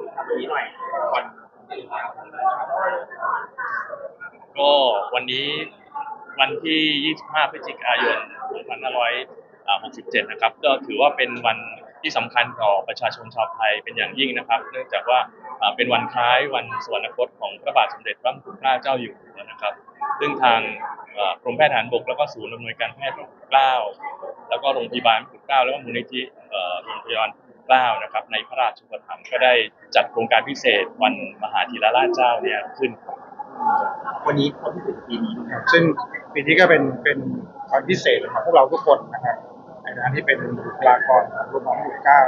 วันี้หน่อยก็วันนี้วันที่ 25 พฤศจิกายน 2567 นะครับ ก็ถือว่าเป็นวันที่สำคัญต่อประชาชนชาวไทยเป็นอย่างยิ่งนะครับ เนื่องจากว่าเป็นวันคล้ายวันสวรรคตของพระบาทสมเด็จพระมงกุฎเรล้าเจ้าอยู่นะครับ ซึ่งทางกรมแพทย์ทหารบกแล้วก็ศูนย์อำนวยการแพทย์มงกุฎเกล้าแล้วก็โรงพยาบาลมงกุฎเกล้าแล้วก็มูลนิธิโรงพยาบาล เกล้านะครับ ในพระราชอุปถัมภ์ก็ได้จัดโครงการพิเศษวันมหาธีรราชเจ้าเนี่ยขึ้น วันนี้เขาพิเศษปีนี้นะครับซึ่งปีนี้ก็เป็นเป็นวันพิเศษของพวกเราทุกคนนะครับในฐานะที่เป็นบุคลากรของโรงพยาบาลพระมงกุฎเกล้า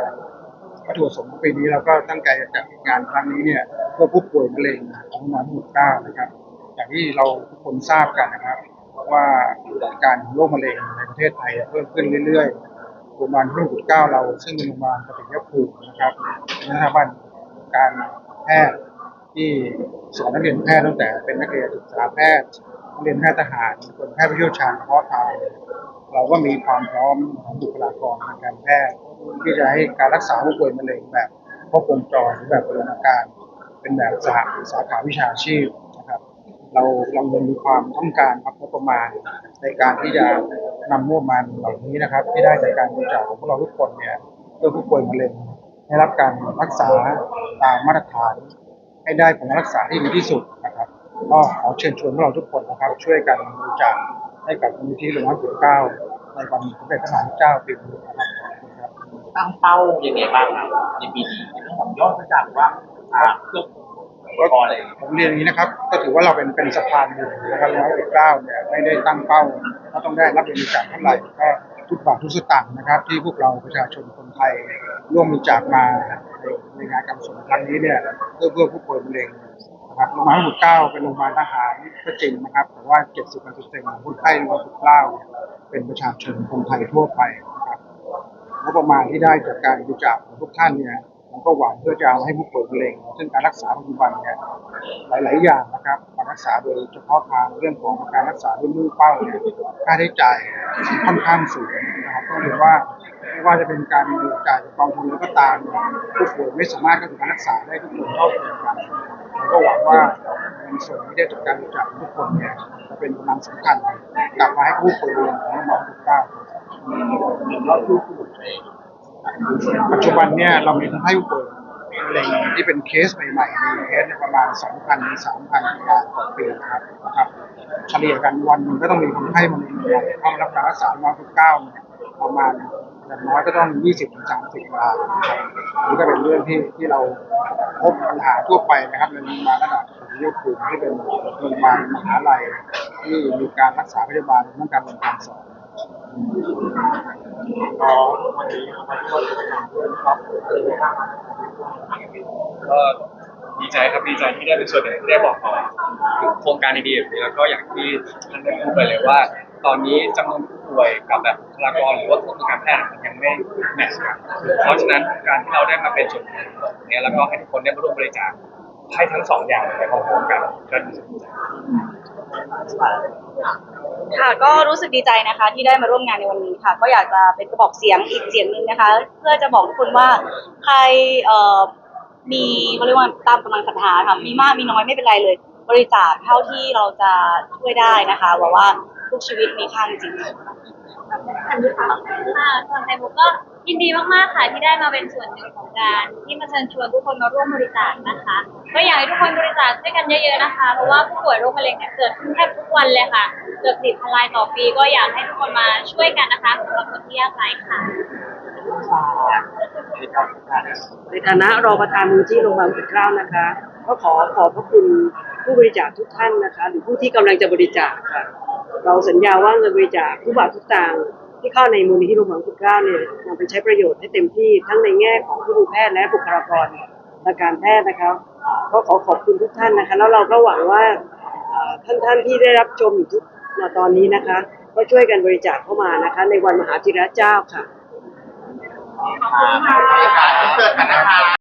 วัตถุประสงค์ของปีนี้เราก็ตั้งใจจะจัดงานครั้งนี้เนี่ยเพื่อผู้ป่วยมะเร็งของโรงพยาบาลพระมงกุฎเกล้านะครับ อย่างที่เราทุกคนทราบกันนะครับว่าการของโรคมะเร็งในประเทศไทยเพิ่มขึ้นเรื่อยๆ โรงพยาบาลพระมงกุฎเกล้าเรา ซึ่งเป็นโรงพยาบาลปฏิยภูมินะครับนสถาบันการแพทย์ที่สอนนักเรียนแพทย์ตั้งแต่เป็นนักเรียนศึกษาแพทย์นักเรียนแพทย์ทหารคนแพทย์ผู้เชี่ยวชาญเฉพาะทางเราก็มีความพร้อมของบุคลากรทางการแพทย์ที่จะให้การรักษาผู้ป่วยมะเร็งแบบครบวงจรหรือแบบบูรณาการเป็นแบบสาสาขาวิชาชีพนะครับ เราเรายังมีความต้องการครับงบประมาณในการที่จะ นำงบประมาณเหล่านี้นะครับ ที่ได้จากการบริจาคของพวกเราทุกคนเนี่ยเพื่อผู้ป่วยมะเร็งให้รับการรักษาตามมาตรฐาน ให้ได้ผลรักษาที่ดีที่สุดนะครับก็ขอเชิญชวนพวกเราทุกคนนะครับ ช่วยกันบริจาคให้กับมูลนิธิโรงพยาบาลปู่เก้าในวันสมเด็จพระสังฆเจ้าปีนี้นะครับตั้งเป้ายังไงบ้างครับในปีนี้ในเรื่องของยอดบริจาคว่าอ่าเครื่องอุปกรณ์อะไรอย่างเงี้ยผมเรียนอย่างนี้นะครับ ก็ถือว่าเราเป็นเป็นสะพานบุญนะครับร้อยเอ็ดเก้าเนี่ยไม่ได้ตั้งเป้า ว่าต้องได้รับบริจาคเท่าไหร่ก็ทุกบาททุกสตางค์นะครับ ที่พวกเราประชาชนคนไทยร่วมบริจาคมาในในงานการกุศลครั้งนี้เนี่ยเพื่อเพื่อผู้ป่วยมะเร็งนะครับโรงพยาบาลพระมงกุฎเกล้าเป็นโรงพยาบาลทหารก็จริงนะครับแต่ว่า 70เปอร์เซ็นต์ของคนไข้โรงพยาบาลพระมงกุฎเกล้าเนี่ยเป็นประชาชนคนไทยทั่วไปนะครับงบประมาณที่ได้จากการบริจาคของทุกท่านเนี่ย ผมก็หวังเพื่อจะเอาให้ผู้ป่วยมะเร็งซึ่งการรักษาปัจจุบันเนี่ยหลาย ๆ อย่างนะครับการรักษาโดยเฉพาะทางเรื่องของการรักษาด้วยมือเป้าเนี่ยค่าใช้จ่ายค่อนข้างสูงนะครับต้องเรียนว่าไม่ว่าจะเป็นการบริจาคจากกองทุนแล้วก็ตามผู้ป่วยไม่สามารถเข้าถึงการรักษาได้ทุกคนเท่าเทียมกันก็หวังว่าเงินส่วนที่ได้จากการบริจาคทุกคนเนี่ยจะเป็นกำลังสำคัญกลับมาให้ผู้ป่วยมะเร็งของเราทุกท่านเราคือผู้ป่วยเอง ปัจจุบันเนี่ยเรามีคนไข้ผู้ป่วยมะเร็งที่เป็นเคสใหม่ๆมีเคสเนี่ยประมาณ 2,000ถึง3,000รายต่อปีนะครับนะครับ เฉลี่ยกันวันหนึงก็ต้องมีคนไข้มะเร็งเข้ามารับการรักษามาทุกเก้าประมาณอย่างน้อยก็ต้อง 20ถึง30รายนะครับอันนี้ก็เป็นเรื่องที่ที่เราพบปัญหาทั่วไปนะครับในโรงพยาบาลระดับปฐมภูมิที่เป็นโรงพยาบาลมหาลัยที่มีการรักษาพยาบาลเรื่องการเรียนการสอน ก็วันนี้มาช่วยกิจกรรมด้วยนะครับเป็นไงบ้างก็ดีใจครับดีใจที่ได้เป็นส่วนหนึ่งที่ได้บอกต่อถึงโครงการดีๆแบบนี้แล้วก็อย่างที่ท่านได้พูดไปเลยว่า ตอนนี้จำนวนผู้ป่วยกับแบบบุคลากรหรือว่าเครงการแพทย์มันยังไม่แมทช์กันเพราะฉะนั้นการที่เราได้มาเป็นส่วนหนึ่งเนี้ยแล้วก็ให้ทุกคนได้มาร่วมบริจาค ให้ทั้งสองอย่างไปพร้อมๆกันก็ดีใจค่ะก็รู้สึกดีใจนะคะที่ได้มาร่วมงานในวันนี้ค่ะ ก็อยากจะเป็นกระบอกเสียงอีกเสียงหนึ่งนะคะ เพื่อจะบอกทุกคนว่าใครเอ่อมีเขาเรียกว่าตามกำลังศรัทธาค่ะมีมากมีน้อยไม่เป็นไรเลย บริจาคเท่าที่เราจะช่วยได้นะคะเพราะว่าทุกชีวิตมีค่าจริงๆอันนี้ค่ะค่ะส่วนไทยมุกก็ ยินดีมากๆค่ะที่ได้มาเป็นส่วนหนึ่งของการที่มาเชิญชวนทุกคนมาร่วมบริจาคนะคะก็อยากให้ทุกคนบริจาคด้วยกันเยอะๆนะคะเพราะว่าผู้ป่วยโรคมะเร็งเนี่ยเกิดขึ้นแทบทุกวันเลยค่ะเกือบสิบพันรายต่อปี ก็อยากให้ทุกคนมาช่วยกันนะคะสำหรับคนที่ยากไร้ค่ะ ในฐานะรองประธานมูลที่โรงพยาบาลปิดเกล้านะคะ ก็ขอขอบพระคุณผู้บริจาคทุกท่านนะคะ หรือผู้ที่กำลังจะบริจาคค่ะ เราสัญญาว่าเงินบริจาคทุกบาททุกสตางค์ ที่เข้าในมูลนิธิโรงพยาบาลปิดเกล้าเนี่ยนำไปใช้ประโยชน์ให้เต็มที่ทั้งในแง่ของผู้ดูแพทย์และบุคลากรทางการแพทย์นะคะก็ขอขอบคุณทุกท่านนะคะ แล้วเราก็หวังว่าท่านท่านที่ได้รับชมอยู่ทุกตอนนี้นะคะ ก็ช่วยกันบริจาคเข้ามานะคะ ในวันมหาจิรเจ้าค่ะขอบคุณค่ะ